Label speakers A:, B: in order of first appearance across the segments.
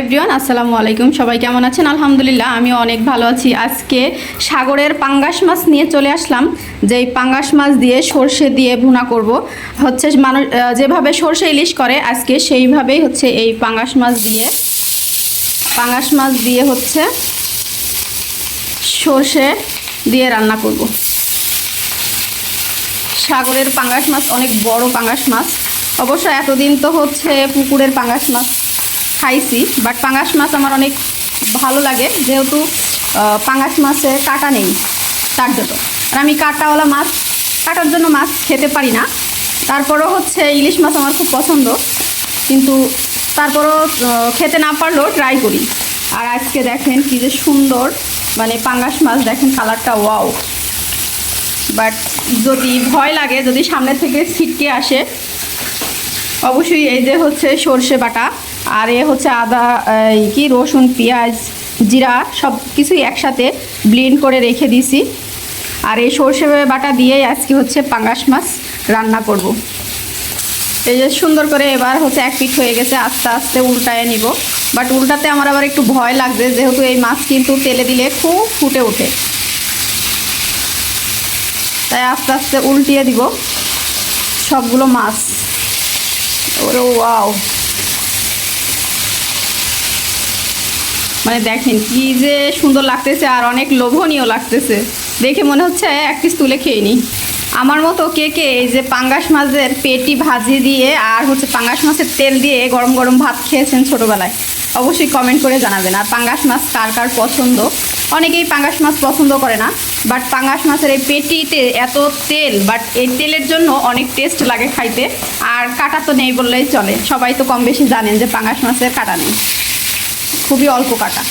A: Everyone, আসসালামু আলাইকুম। সবাই কেমন আছেন? আলহামদুলিল্লাহ আমি অনেক ভালো আছি। আজকে সাগরের পাঙ্গাস মাছ নিয়ে চলে আসলাম। যে পাঙ্গাস মাছ দিয়ে সর্ষে দিয়ে ভুনা করব। হচ্ছে মানুষ যেভাবে সর্ষে ইলিশ করে, আজকে সেইভাবেই হচ্ছে এই পাঙ্গাস মাছ দিয়ে, পাঙ্গাস মাছ দিয়ে হচ্ছে সর্ষে দিয়ে রান্না করব। সাগরের পাঙ্গাস মাছ অনেক বড় পাঙ্গাস মাছ। অবশ্য এতদিন তো হচ্ছে পুকুরের পাঙ্গাস মাছ খাইছি বাট পাঙ্গাস মাছ আমার অনেক ভালো লাগে, যেহেতু পাঙ্গাস মাছে কাটা নেই, তার জন্য। আর আমি কাটাওয়ালা মাছ, কাটার জন্য মাছ খেতে পারি না। তারপরও হচ্ছে ইলিশ মাছ আমার খুব পছন্দ, কিন্তু তারপরও খেতে না পারলেও ট্রাই করি। আর আজকে দেখেন কি যে সুন্দর মানে পাঙ্গাস মাছ, দেখেন কালারটা ওয়াও বাট যদি ভয় লাগে, যদি সামনে থেকে ছিটকে আসে, অবশ্যই এই যে হচ্ছে সর্ষে বাটা। আর এ হচ্ছে আদা কি, রসুন, পেঁয়াজ, জিরা, সব কিছুই একসাথে ব্লেন্ড করে রেখে দিছি। আর এই সর্ষে বাটা দিয়েই আজকে হচ্ছে পাঙ্গাস মাছ রান্না করব। এই যে সুন্দর করে এবার হচ্ছে এক পিঠ হয়ে গেছে, আস্তে আস্তে উল্টায় নিব। বাট উল্টাতে আমার আবার একটু ভয় লাগবে যেহেতু এই মাছ কিন্তু তেলে দিলে খুব ফুটে ওঠে। তাই আস্তে আস্তে উল্টিয়ে দিব সবগুলো মাছ। ওরে ওয়াও। মানে দেখেন কি যে সুন্দর লাগতেছে আর অনেক লোভনীয় লাগতেছে। দেখে মনে হচ্ছে এক পিস তুলে খেয়ে নিই। আমার মতো কে কে এই যে পাঙ্গাস মাছের পেটি ভাজি দিয়ে আর হচ্ছে পাঙ্গাস মাছের তেল দিয়ে গরম গরম ভাত খেয়েছেন ছোটোবেলায়, অবশ্যই কমেন্ট করে জানাবেন। আর পাঙ্গাস মাছ কার কার পছন্দ? অনেকেই পাঙ্গাস মাছ পছন্দ করে না বাট পাঙ্গাস মাছের এই পেটিতে এত তেল বাট এই তেলের জন্য অনেক টেস্ট লাগে খাইতে। আর কাটা তো নেই বললেই চলে। সবাই তো কম বেশি জানেন যে পাঙ্গাস মাছের কাটা নেই। খুবই অল্প কাটা।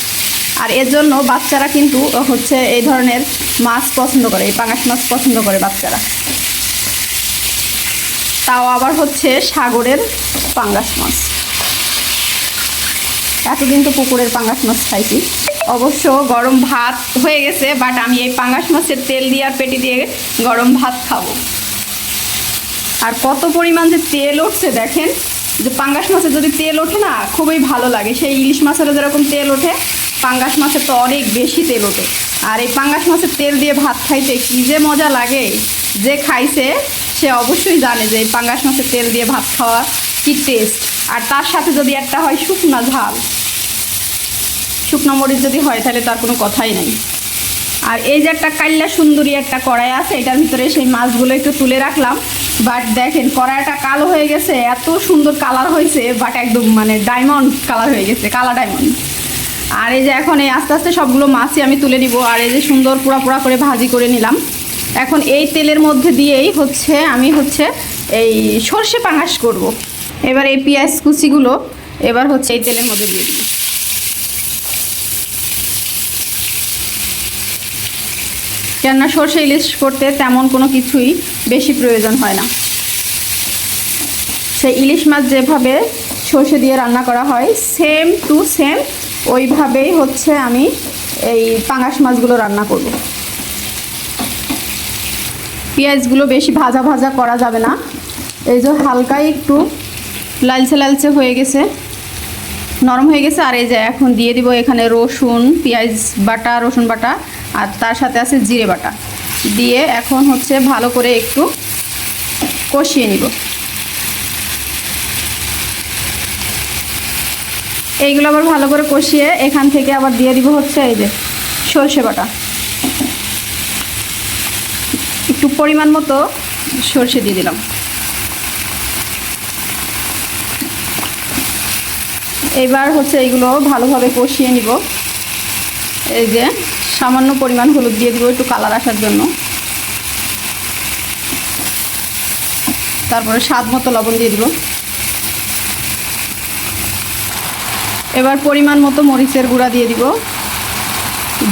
A: আর এর জন্য বাচ্চারা কিন্তু হচ্ছে এই ধরনের মাছ পছন্দ করে, এই পাঙাশ মাছ পছন্দ করে বাচ্চারা। তাও আবার হচ্ছে সাগরের পাঙ্গাস মাছ। এতদিন তো পুকুরের পাঙ্গাস মাছ খাইছি। অবশ্য গরম ভাত হয়ে গেছে বাট আমি এই পাঙ্গাস মাছের তেল দিয়ে আর পেটি দিয়ে গরম ভাত খাব। আর কত পরিমাণ যে তেল উঠছে দেখেন যে পাঙ্গাস মাছের যদি তেল ওঠে না, খুবই ভালো লাগে। সেই ইলিশ মাছেরও যেরকম তেল ওঠে, পাঙ্গাস মাছের তো অনেক বেশি তেল ওঠে। আর এই পাঙ্গাস মাছের তেল দিয়ে ভাত খাইতে কী যে মজা লাগে, যে খাইছে, সে অবশ্যই জানে যে এই পাঙ্গাস মাছের তেল দিয়ে ভাত খাওয়া কি টেস্ট আর তার সাথে যদি একটা হয় শুকনা ঝাল, শুকনো মরিচ যদি হয়, তাহলে তার কোনো কথাই নেই। আর এই যে একটা কাল্লা সুন্দরী একটা কড়াই আছে, এটার ভিতরে সেই মাছগুলো একটু তুলে রাখলাম। বাট দেখেন, কড়াইটা কালো হয়ে গেছে, এত সুন্দর কালার হয়েছে বাট একদম মানে ডায়মন্ড কালার হয়ে গেছে, কালা ডায়মন্ড আর এই যে এখন এই আস্তে আস্তে সবগুলো মাছই আমি তুলে নিব, আর এই যে সুন্দর পোড়া পোড়া করে ভাজি করে নিলাম। এখন এই তেলের মধ্যে দিয়েই হচ্ছে, আমি হচ্ছে এই সর্ষে পাঙাশ করব। এবার এই পেঁয়াজ কুচিগুলো এবার হচ্ছে এই তেলের মধ্যে দিয়ে দিব কেননা সর্ষে ইলিশ করতে তেমন কোনো কিছুই বেশি প্রয়োজন হয় না। সেই ইলিশ মাছ যেভাবে সর্ষে দিয়ে রান্না করা হয় সেম টু সেম ওইভাবেই হচ্ছে আমি এই পাঙাশ মাছগুলো রান্না করব। পেঁয়াজগুলো বেশি ভাজা ভাজা করা যাবে না। এই যে হালকাই একটু লালচে লালচে হয়ে গেছে, নরম হয়ে গেছে। আর এই যে এখন দিয়ে দিব এখানে রসুন, পেঁয়াজ বাটা, রসুন বাটা। আর তার সাথে আছে জিরে বাটা। দিয়ে এখন হচ্ছে ভালো করে একটু কষিয়ে নিব। এইগুলো আবার ভালো করে কষিয়ে এখান থেকে আবার দিয়ে দিব হচ্ছে এই যে সর্ষে বাটা। একটু পরিমাণ মতো সর্ষে দিয়ে দিলাম। এবার হচ্ছে এইগুলো ভালোভাবে কষিয়ে নিব। এই যে সামান্য পরিমাণ হলুদ দিয়ে দিব একটু কালার আসার জন্য। তারপরে স্বাদ মতো লবণ দিয়ে দিব। এবার পরিমাণ মতো মরিচের গুঁড়া দিয়ে দিব।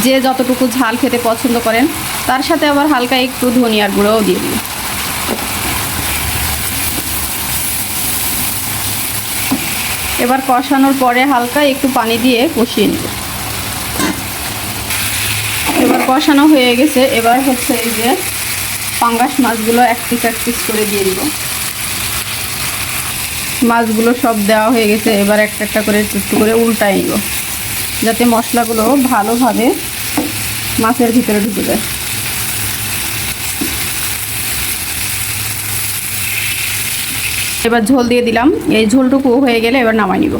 A: যে যতটুকু ঝাল খেতে পছন্দ করেন, তার সাথে আবার হালকা একটু ধনিয়ার গুঁড়োও দিয়ে দিব। এবার কষানোর পরে হালকা একটু পানি দিয়ে কষিয়ে নিব। কষানো হয়ে গেছে, এবার হচ্ছে এই যে পাঙ্গাস মাছগুলো এক পিস এক পিস করে দিয়ে দিব। মাছগুলো সব দেওয়া হয়ে গেছে, এবার একটা একটা করে একটু করে উল্টাই নিব, যাতে মশলাগুলো ভালোভাবে মাছের ভিতরে ঢুকে যায়। এবার ঝোল দিয়ে দিলাম, এই ঝোলটুকু হয়ে গেলে এবার নামাই নিব।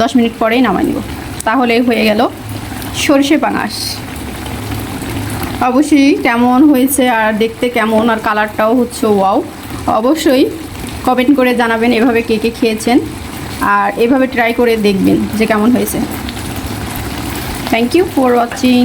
A: দশ মিনিট পরেই নামাই নিব। তাহলেই হয়ে গেল সর্ষে পাঙাশ অবশ্যই কেমন হয়েছে আর দেখতে কেমন আর কালারটাও হচ্ছে ওয়াও। অবশ্যই কমেন্ট করে জানাবেন এভাবে কে কে খেয়েছেন আর এভাবে ট্রাই করে দেখবেন যে কেমন হয়েছে। Thank you for watching